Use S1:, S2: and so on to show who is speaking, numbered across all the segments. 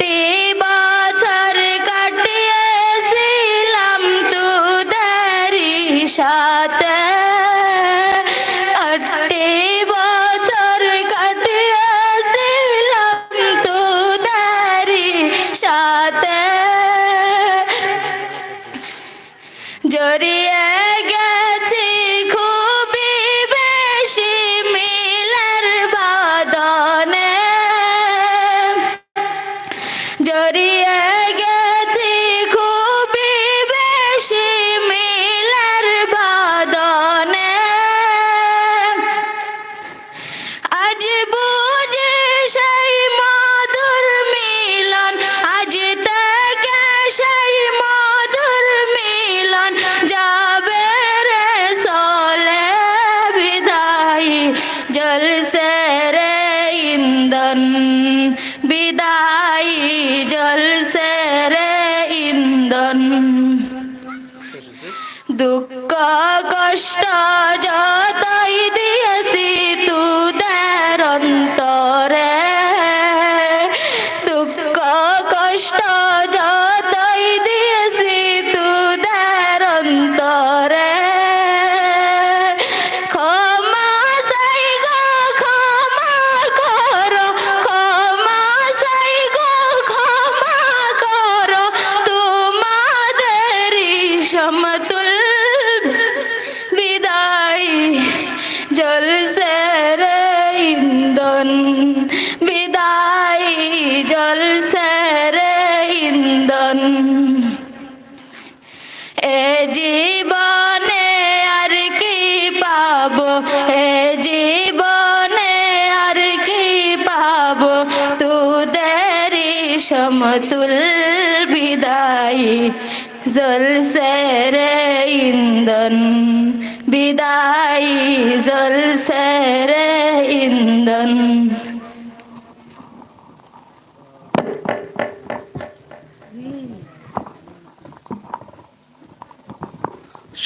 S1: T কষ্ট যতই দিয়েছি তুদের অন্তরে বিদায় জলসে রে ইন্দন বিদায় জলসে রে ইন্দন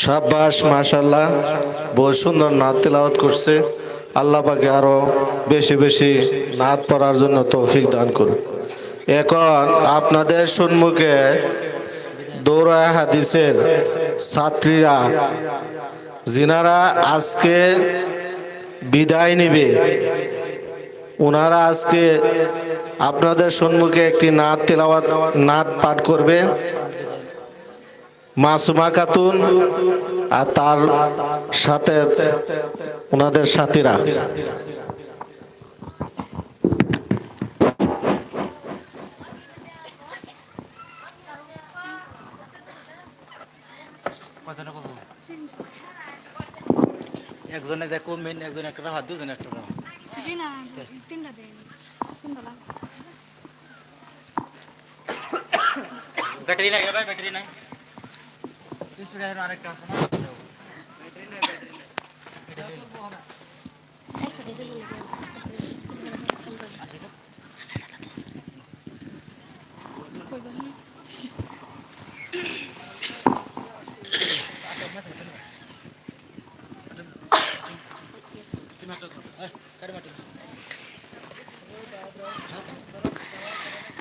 S2: সাব্বাস মাশাল্লাহ বহু সুন্দর নাত তেলাওয়াত করছে। আল্লাহ পাকে আরও বেশি বেশি নাত পড়ার জন্য তৌফিক দান করুন এখন আপনাদের সম্মুখে দৌড়ায় হাদিসের ছাত্রীরা, যিনারা আজকে বিদায় নিবে ওনারা আজকে আপনাদের সম্মুখে একটি নাত তেলাওয়াত, নাত পাঠ করবে। মাসুমা খাতুন আর তার সাথে ওনাদের সাথীরা।
S3: একজনে দেখো মেন একজন একটা দাও হাত দুজন একটা দাও ব্যাটারি নাই ভাই ব্যাটারি নাই স্পিকার আরেকটা আছে না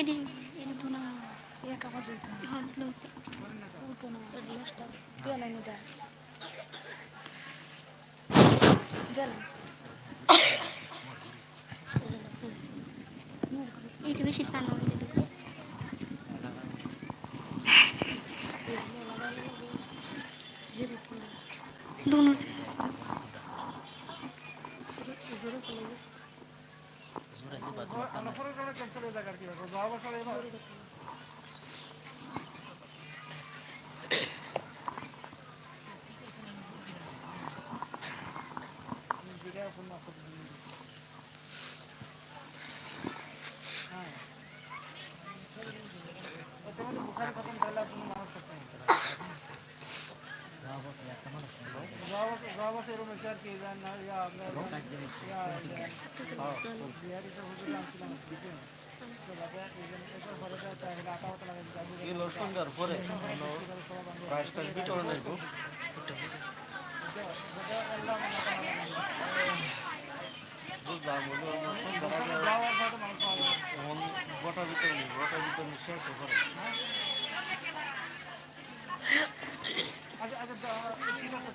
S4: এডি এডি তো না, একা বাজে। হ্যাঁ তো না নষ্ট তুই লাইন দা এটা বেশি সান হইলে দেখো। दोनों
S2: ಸೂರಜ್ಗೆ ಬಾತ್ರೂಮ್ মতের অনুসার কি সন্ধ্যার
S3: পরে প্রাইসটার আচ্ছা আচ্ছা ঠিক আছে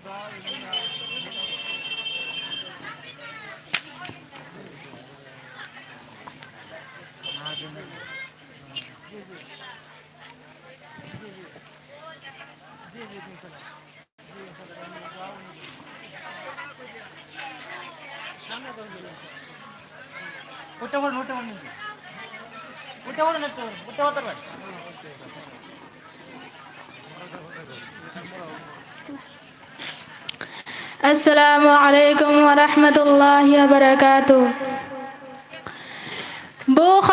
S1: السلام عليكم ورحمة الله وبركاته
S2: بوخ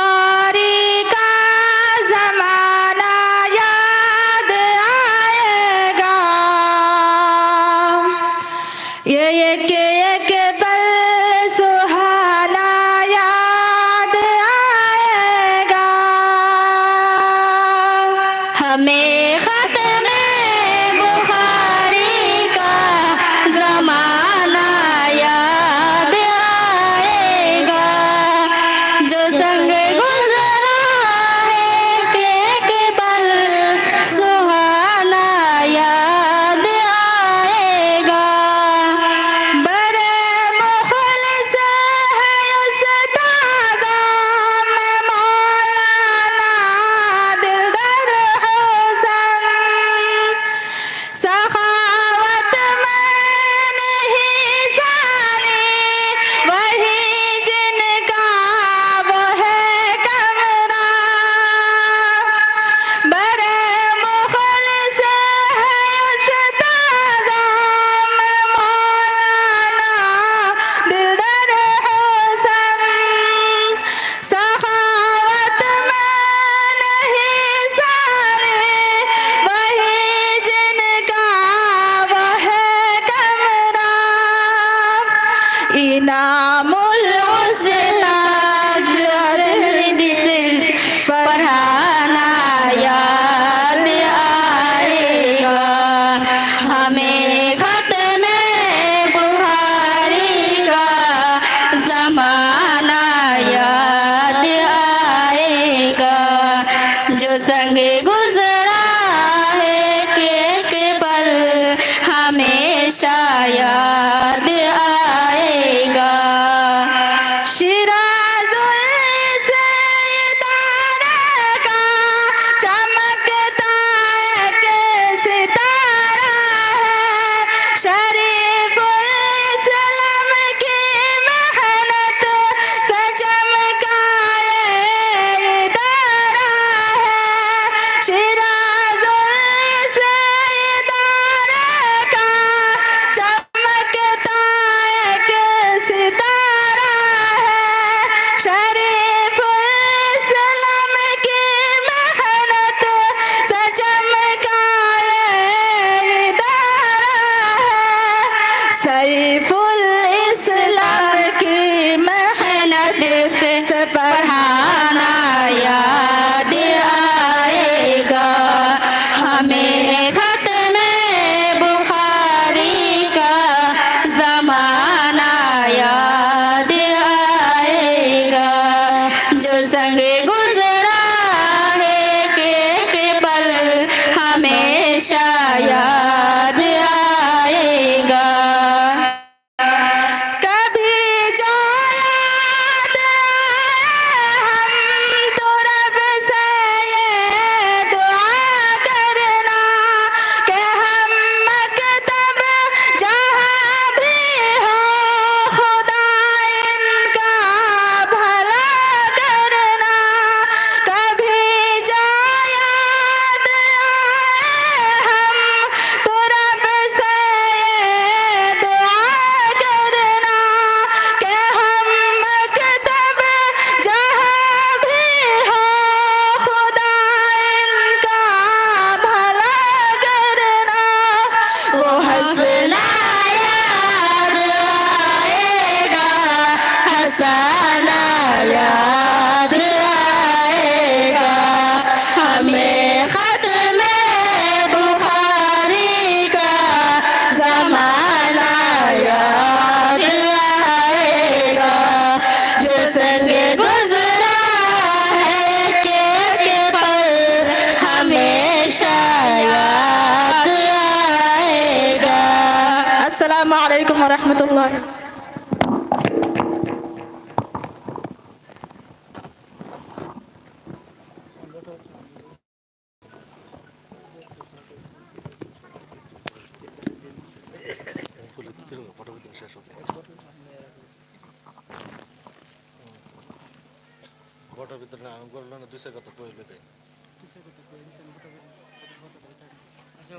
S2: السلام عليكم ورحمة الله.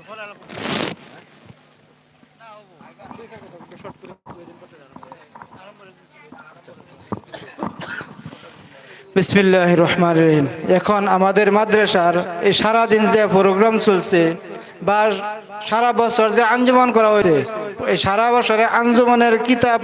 S2: ولكن
S5: বিসমিল্লাহ রহমান রহিম এখন আমাদের মাদ্রাসার এই সারাদিন যে প্রোগ্রাম চলছে বা সারা বছর যে আঞ্জুমান করা হয়েছে, এই সারা বছরে আঞ্জুমানের কিতাব